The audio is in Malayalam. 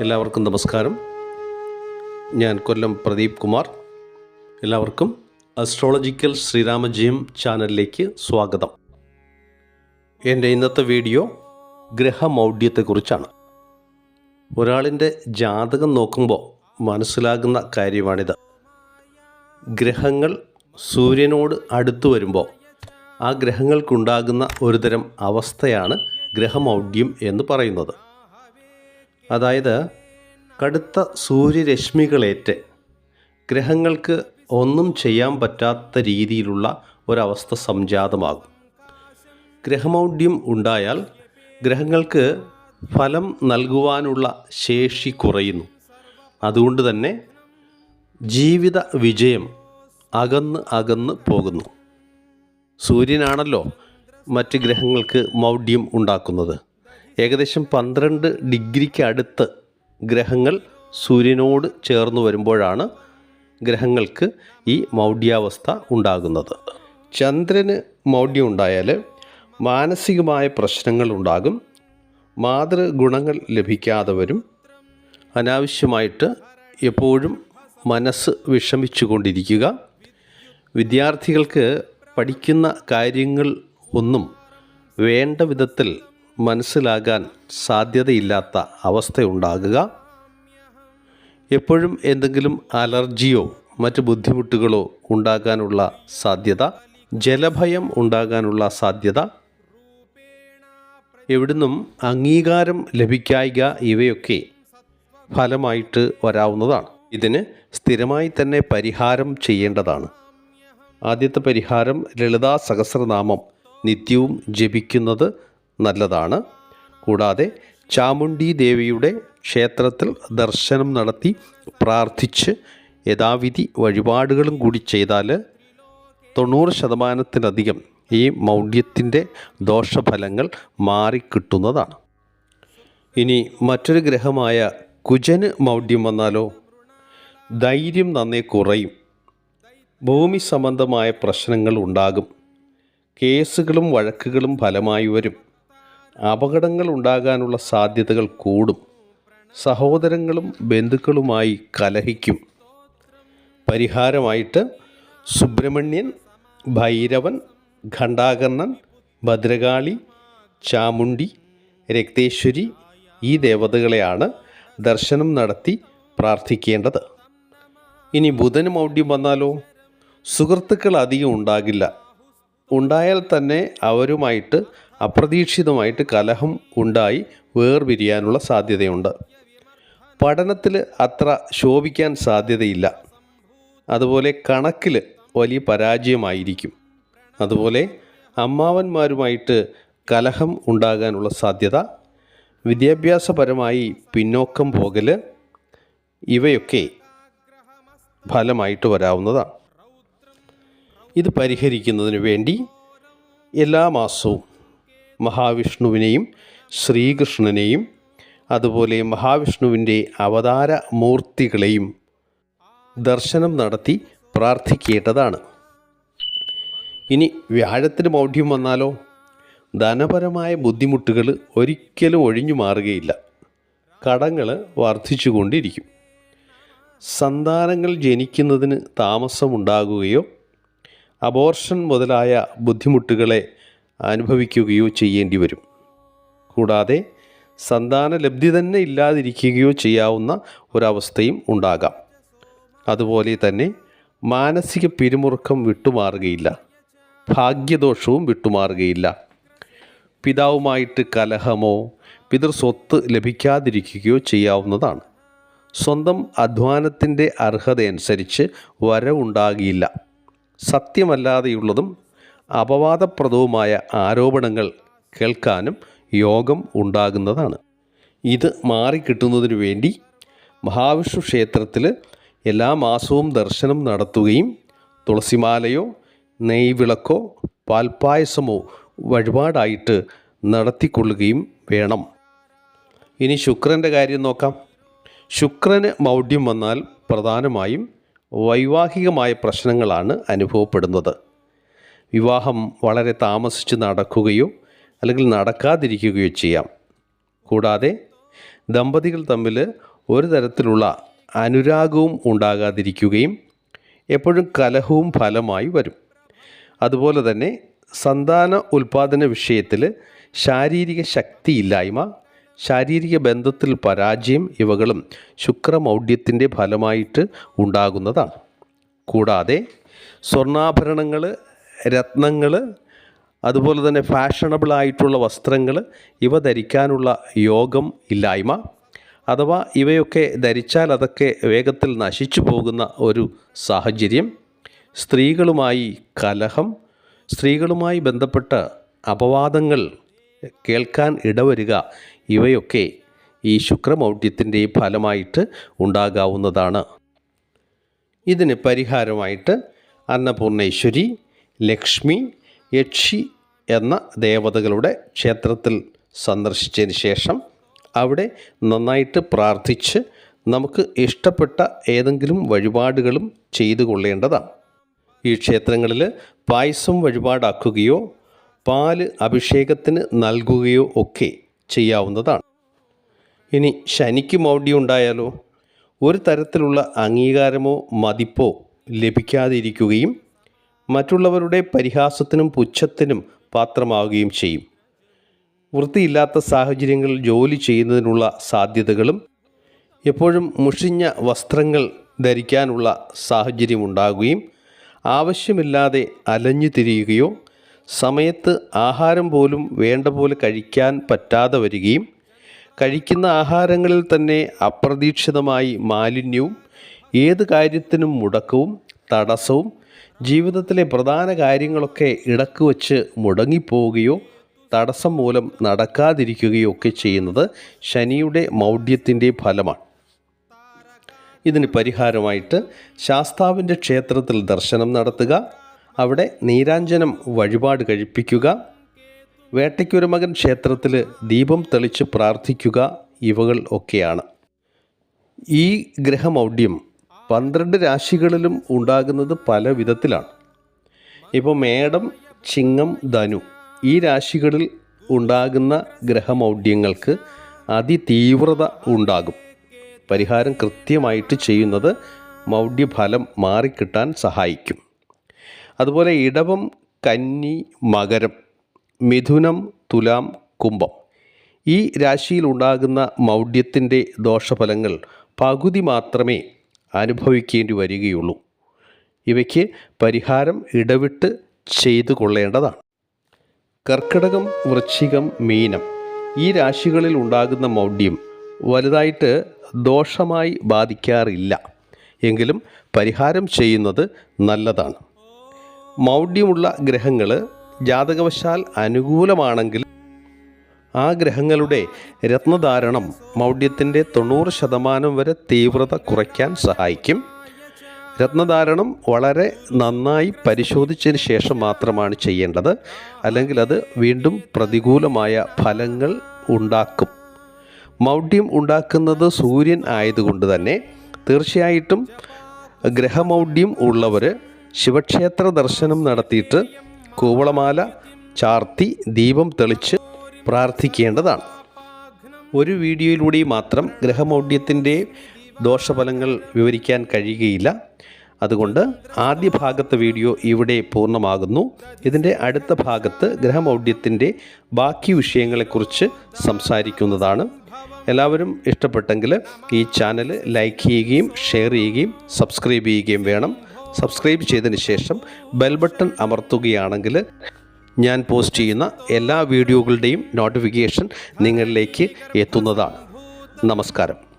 എല്ലാവർക്കും നമസ്കാരം. ഞാൻ കൊല്ലം പ്രദീപ് കുമാർ. എല്ലാവർക്കും അസ്ട്രോളജിക്കൽ ശ്രീരാമജയം ചാനലിലേക്ക് സ്വാഗതം. എന്റെ ഇന്നത്തെ വീഡിയോ ഗ്രഹമൗഢ്യത്തെക്കുറിച്ചാണ്. ഒരാളിന്റെ ജാതകം നോക്കുമ്പോൾ മനസ്സിലാകുന്ന കാര്യമാണിത്. ഗ്രഹങ്ങൾ സൂര്യനോട് അടുത്തു വരുമ്പോൾ ആ ഗ്രഹങ്ങൾക്കുണ്ടാകുന്ന ഒരുതരം അവസ്ഥയാണ് ഗ്രഹമൗഢ്യം എന്ന് പറയുന്നത്. അതായത് കടുത്ത സൂര്യരശ്മികളേറ്റ് ഗ്രഹങ്ങൾക്ക് ഒന്നും ചെയ്യാൻ പറ്റാത്ത രീതിയിലുള്ള ഒരവസ്ഥ സംജാതമാകും. ഗ്രഹമൗഢ്യം ഉണ്ടായാൽ ഗ്രഹങ്ങൾക്ക് ഫലം നൽകുവാനുള്ള ശേഷി കുറയുന്നു. അതുകൊണ്ട് തന്നെ ജീവിത വിജയം അകന്ന് അകന്ന് പോകുന്നു. സൂര്യനാണല്ലോ മറ്റ് ഗ്രഹങ്ങൾക്ക് മൗഢ്യം ഉണ്ടാക്കുന്നത്. ഏകദേശം പന്ത്രണ്ട് ഡിഗ്രിക്ക് അടുത്ത് ഗ്രഹങ്ങൾ സൂര്യനോട് ചേർന്ന് വരുമ്പോഴാണ് ഗ്രഹങ്ങൾക്ക് ഈ മൗഢ്യാവസ്ഥ ഉണ്ടാകുന്നത്. ചന്ദ്രന് മൗഢ്യം ഉണ്ടായാൽ മാനസികമായ പ്രശ്നങ്ങൾ ഉണ്ടാകും. മാതൃഗുണങ്ങൾ ലഭിക്കാതെ വരും. അനാവശ്യമായിട്ട് എപ്പോഴും മനസ്സ് വിഷമിച്ചു കൊണ്ടിരിക്കുക വിദ്യാർത്ഥികൾക്ക് പഠിക്കുന്ന കാര്യങ്ങൾ ഒന്നും വേണ്ട വിധത്തിൽ മനസ്സിലാകാൻ സാധ്യതയില്ലാത്ത അവസ്ഥയുണ്ടാകുക. എപ്പോഴും എന്തെങ്കിലും അലർജിയോ മറ്റ് ബുദ്ധിമുട്ടുകളോ ഉണ്ടാകാനുള്ള സാധ്യത ജലഭയം ഉണ്ടാകാനുള്ള സാധ്യത എവിടുന്നും അംഗീകാരം ലഭിക്കായിക ഇവയൊക്കെ ഫലമായിട്ട് വരാവുന്നതാണ്. ഇതിന് സ്ഥിരമായി തന്നെ പരിഹാരം ചെയ്യേണ്ടതാണ്. ആദ്യത്തെ പരിഹാരം ലളിതാ സഹസ്രനാമം നിത്യവും ജപിക്കുന്നത് നല്ലതാണ്. കൂടാതെ ചാമുണ്ഡി ദേവിയുടെ ക്ഷേത്രത്തിൽ ദർശനം നടത്തി പ്രാർത്ഥിച്ച് യഥാവിധി വഴിപാടുകളും കൂടി ചെയ്താൽ തൊണ്ണൂറ് ശതമാനത്തിലധികം ഈ മൗഢ്യത്തിന്റെ ദോഷഫലങ്ങൾ മാറിക്കിട്ടുന്നതാണ്. ഇനി മറ്റൊരു ഗ്രഹമായ കുജന് മൗഢ്യം വന്നാലോ? ധൈര്യം നന്നേ കുറയും. ഭൂമി സംബന്ധമായ പ്രശ്നങ്ങൾ ഉണ്ടാകും. കേസുകളും വഴക്കുകളും ഫലമായി വരും. അപകടങ്ങൾ ഉണ്ടാകാനുള്ള സാധ്യതകൾ കൂടും. സഹോദരങ്ങളും ബന്ധുക്കളുമായി കലഹിക്കും. പരിഹാരമായിട്ട് സുബ്രഹ്മണ്യൻ ഭൈരവൻ ഘണ്ടാകർണൻ ഭദ്രകാളി ചാമുണ്ടി രക്തേശ്വരി ഈ ദേവതകളെയാണ് ദർശനം നടത്തി പ്രാർത്ഥിക്കേണ്ടത്. ഇനി ബുധന് മൗഢ്യം വന്നാലോ? സുഹൃത്തുക്കൾ അധികം ഉണ്ടാകില്ല. ഉണ്ടായാൽ തന്നെ അവരുമായിട്ട് അപ്രതീക്ഷിതമായിട്ട് കലഹം ഉണ്ടായി വേർപിരിയാനുള്ള സാധ്യതയുണ്ട്. പഠനത്തിൽ അത്ര ശോഭിക്കാൻ സാധ്യതയില്ല. അതുപോലെ കണക്കിൽ വലിയ പരാജയമായിരിക്കും. അതുപോലെ അമ്മാവന്മാരുമായിട്ട് കലഹം ഉണ്ടാകാനുള്ള സാധ്യത വിദ്യാഭ്യാസപരമായി പിന്നോക്കം പോകൽ ഇവയൊക്കെ ഫലമായിട്ട് വരാവുന്നതാണ്. ഇത് പരിഹരിക്കുന്നതിന് വേണ്ടി എല്ലാ മാസവും മഹാവിഷ്ണുവിനെയും ശ്രീകൃഷ്ണനെയും അതുപോലെ മഹാവിഷ്ണുവിന്റെ അവതാര മൂർത്തികളെയും ദർശനം നടത്തി പ്രാർത്ഥിക്കേണ്ടതാണ്. ഇനി വ്യാഴത്തിന് മൗഢ്യം വന്നാലോ? ധനപരമായ ബുദ്ധിമുട്ടുകൾ ഒരിക്കലും ഒഴിഞ്ഞു മാറുകയില്ല. കടങ്ങൾ വർദ്ധിച്ചുകൊണ്ടിരിക്കും. സന്താനങ്ങൾ ജനിക്കുന്നതിന് താമസമുണ്ടാകുകയോ അബോർഷൻ മുതലായ ബുദ്ധിമുട്ടുകളെ അനുഭവിക്കുകയോ ചെയ്യേണ്ടി വരും. കൂടാതെ സന്താന ലബ്ധി തന്നെ ഇല്ലാതിരിക്കുകയോ ചെയ്യാവുന്ന ഒരവസ്ഥയും ഉണ്ടാകാം. അതുപോലെ തന്നെ മാനസിക പിരിമുറുക്കം വിട്ടുമാറുകയില്ല. ഭാഗ്യദോഷവും വിട്ടുമാറുകയില്ല. പിതാവുമായിട്ട് കലഹമോ പിതൃസ്വത്ത് ലഭിക്കാതിരിക്കുകയോ ചെയ്യാവുന്നതാണ്. സ്വന്തം അധ്വാനത്തിന്റെ അർഹതയനുസരിച്ച് വരവുണ്ടാകിയില്ല. സത്യമല്ലാതെയുള്ളതും അപവാദപ്രദവുമായ ആരോപണങ്ങൾ കേൾക്കാനും യോഗം ഉണ്ടാകുന്നതാണ്. ഇത് മാറിക്കിട്ടുന്നതിനു വേണ്ടി മഹാവിഷ്ണു ക്ഷേത്രത്തിൽ എല്ലാ മാസവും ദർശനം നടത്തുകയും തുളസിമാലയോ നെയ്വിളക്കോ പാൽപ്പായസമോ വഴിപാടായിട്ട് നടത്തിക്കൊള്ളുകയും വേണം. ഇനി ശുക്രന്റെ കാര്യം നോക്കാം. ശുക്രന് മൗഢ്യം വന്നാൽ പ്രധാനമായും വൈവാഹികമായ പ്രശ്നങ്ങളാണ് അനുഭവപ്പെടുന്നത്. വിവാഹം വളരെ താമസിച്ച് നടക്കുകയോ അല്ലെങ്കിൽ നടക്കാതിരിക്കുകയോ ചെയ്യാം. കൂടാതെ ദമ്പതികൾ തമ്മിൽ ഒരു തരത്തിലുള്ള അനുരാഗവും ഉണ്ടാകാതിരിക്കുകയും എപ്പോഴും കലഹവും ഫലമായി വരും. അതുപോലെ തന്നെ സന്താന ഉൽപാദന വിഷയത്തിൽ ശാരീരിക ശക്തിയില്ലായ്മ ശാരീരിക ബന്ധത്തിൽ പരാജയം ഇവകളും ശുക്രമൗഢ്യത്തിന്റെ ഫലമായിട്ട് ഉണ്ടാകുന്നതാണ്. കൂടാതെ സ്വർണാഭരണങ്ങൾ രത്നങ്ങൾ അതുപോലെ തന്നെ ഫാഷണബിളായിട്ടുള്ള വസ്ത്രങ്ങൾ ഇവ ധരിക്കാനുള്ള യോഗം ഇല്ലായ്മ അഥവാ ഇവയൊക്കെ ധരിച്ചാൽ അതൊക്കെ വേഗത്തിൽ നശിച്ചു പോകുന്ന ഒരു സാഹചര്യം. സ്ത്രീകളുമായി കലഹം സ്ത്രീകളുമായി ബന്ധപ്പെട്ട അപവാദങ്ങൾ കേൾക്കാൻ ഇടവരിക ഇവയൊക്കെ ഈ ശുക്രമൗഢ്യത്തിന്റെ ഫലമായിട്ട് ഉണ്ടാകാവുന്നതാണ്. ഇതിന് പരിഹാരമായിട്ട് അന്നപൂർണേശ്വരി ലക്ഷ്മി യക്ഷി എന്ന ദേവതകളുടെ ക്ഷേത്രത്തിൽ സന്ദർശിച്ചതിന് ശേഷം അവിടെ നന്നായിട്ട് പ്രാർത്ഥിച്ച് നമുക്ക് ഇഷ്ടപ്പെട്ട ഏതെങ്കിലും വഴിപാടുകളും ചെയ്തു കൊള്ളേണ്ടതാണ്. ഈ ക്ഷേത്രങ്ങളിൽ പായസം വഴിപാടാക്കുകയോ പാൽ അഭിഷേകത്തിന് നൽകുകയോ ഒക്കെ ചെയ്യാവുന്നതാണ്. ഇനി ശനിക്ക് മൗഢ്യം ഉണ്ടായാലോ? ഒരു തരത്തിലുള്ള അംഗീകാരമോ മതിപ്പോ ലഭിക്കാതിരിക്കുകയും മറ്റുള്ളവരുടെ പരിഹാസത്തിനും പുച്ഛത്തിനും പാത്രമാവുകയും ചെയ്യും. വൃത്തിയില്ലാത്ത സാഹചര്യങ്ങളിൽ ജോലി ചെയ്യുന്നതിനുള്ള സാധ്യതകളും എപ്പോഴും മുഷിഞ്ഞ വസ്ത്രങ്ങൾ ധരിക്കാനുള്ള സാഹചര്യം ഉണ്ടാകുകയും ആവശ്യമില്ലാതെ അലഞ്ഞു തിരിയുകയോ സമയത്ത് ആഹാരം പോലും വേണ്ട പോലെ കഴിക്കാൻ പറ്റാതെ വരികയും കഴിക്കുന്ന ആഹാരങ്ങളിൽ തന്നെ അപ്രതീക്ഷിതമായി മാലിന്യവും ഏത് കാര്യത്തിനും മുടക്കവും തടസ്സവും ജീവിതത്തിലെ പ്രധാന കാര്യങ്ങളൊക്കെ ഇടയ്ക്ക് വച്ച് മുടങ്ങിപ്പോവുകയോ തടസ്സം മൂലം നടക്കാതിരിക്കുകയോ ഒക്കെ ചെയ്യുന്നത് ശനിയുടെ മൗഢ്യത്തിന്റെ ഫലമാണ്. ഇതിന് പരിഹാരമായിട്ട് ശാസ്താവിന്റെ ക്ഷേത്രത്തിൽ ദർശനം നടത്തുക. അവിടെ നീരാഞ്ജനം വഴിപാട് കഴിപ്പിക്കുക. വേട്ടയ്ക്കൊരു മകൻ ക്ഷേത്രത്തിൽ ദീപം തെളിച്ച് പ്രാർത്ഥിക്കുക ഇവകൾ ഒക്കെയാണ്. ഈ ഗ്രഹമൗഢ്യം പന്ത്രണ്ട് രാശികളിലും ഉണ്ടാകുന്നത് പല വിധത്തിലാണ്. ഇപ്പോൾ മേടം ചിങ്ങം ധനു ഈ രാശികളിൽ ഉണ്ടാകുന്ന ഗ്രഹമൗഢ്യങ്ങൾക്ക് അതിതീവ്രത ഉണ്ടാകും. പരിഹാരം കൃത്യമായിട്ട് ചെയ്യുന്നത് മൗഢ്യഫലം മാറിക്കിട്ടാൻ സഹായിക്കും. അതുപോലെ ഇടവം കന്നി മകരം മിഥുനം തുലാം കുംഭം. ഈ രാശിയിൽ ഉണ്ടാകുന്ന മൗഢ്യത്തിന്റെ ദോഷഫലങ്ങൾ പകുതി മാത്രമേ അനുഭവിക്കേണ്ടി വരികയുള്ളൂ. ഇവയ്ക്ക് പരിഹാരം ഇടവിട്ട് ചെയ്തു കൊള്ളേണ്ടതാണ്. കർക്കിടകം വൃശ്ചികം മീനം ഈ രാശികളിൽ ഉണ്ടാകുന്ന മൗഢ്യം വലുതായിട്ട് ദോഷമായി ബാധിക്കാറില്ല. എങ്കിലും പരിഹാരം ചെയ്യുന്നത് നല്ലതാണ്. മൗഢ്യമുള്ള ഗ്രഹങ്ങൾ ജാതകവശാൽ അനുകൂലമാണെങ്കിൽ ആ ഗ്രഹങ്ങളുടെ രത്നധാരണം മൗഢ്യത്തിന്റെ തൊണ്ണൂറ് ശതമാനം വരെ തീവ്രത കുറയ്ക്കാൻ സഹായിക്കും. രത്നധാരണം വളരെ നന്നായി പരിശോധിച്ചതിന് ശേഷം മാത്രമാണ് ചെയ്യേണ്ടത്. അല്ലെങ്കിൽ അത് വീണ്ടും പ്രതികൂലമായ ഫലങ്ങൾ ഉണ്ടാക്കും. മൗഢ്യം ഉണ്ടാക്കുന്നത് സൂര്യൻ ആയതുകൊണ്ട് തന്നെ തീർച്ചയായിട്ടും ഗ്രഹമൗഢ്യം ഉള്ളവർ ശിവക്ഷേത്ര ദർശനം നടത്തിയിട്ട് കൂവളമാല ചാർത്തി ദീപം തെളിച്ച് പ്രാർത്ഥിക്കേണ്ടതാണ്. ഒരു വീഡിയോയിലൂടെ മാത്രം ഗ്രഹമൗഢ്യത്തിന്റെ ദോഷഫലങ്ങൾ വിവരിക്കാൻ കഴിയുകയില്ല. അതുകൊണ്ട് ആദ്യ ഭാഗത്തെ വീഡിയോ ഇവിടെ പൂർണമാകുന്നു. ഇതിന്റെ അടുത്ത ഭാഗത്ത് ഗ്രഹമൗഢ്യത്തിന്റെ ബാക്കി വിഷയങ്ങളെക്കുറിച്ച് സംസാരിക്കുന്നതാണ്. എല്ലാവരും ഇഷ്ടപ്പെട്ടെങ്കിൽ ഈ ചാനൽ ലൈക്ക് ചെയ്യുകയും ഷെയർ ചെയ്യുകയും സബ്സ്ക്രൈബ് ചെയ്യുകയും വേണം. സബ്സ്ക്രൈബ് ചെയ്തതിന് ശേഷം ബെൽ ബട്ടൺ അമർത്തുകയാണെങ്കിൽ ഞാൻ പോസ്റ്റ് ചെയ്യുന്ന എല്ലാ വീഡിയോകളുടെയും നോട്ടിഫിക്കേഷൻ നിങ്ങളിലേക്ക് എത്തുന്നതാണ്. നമസ്കാരം.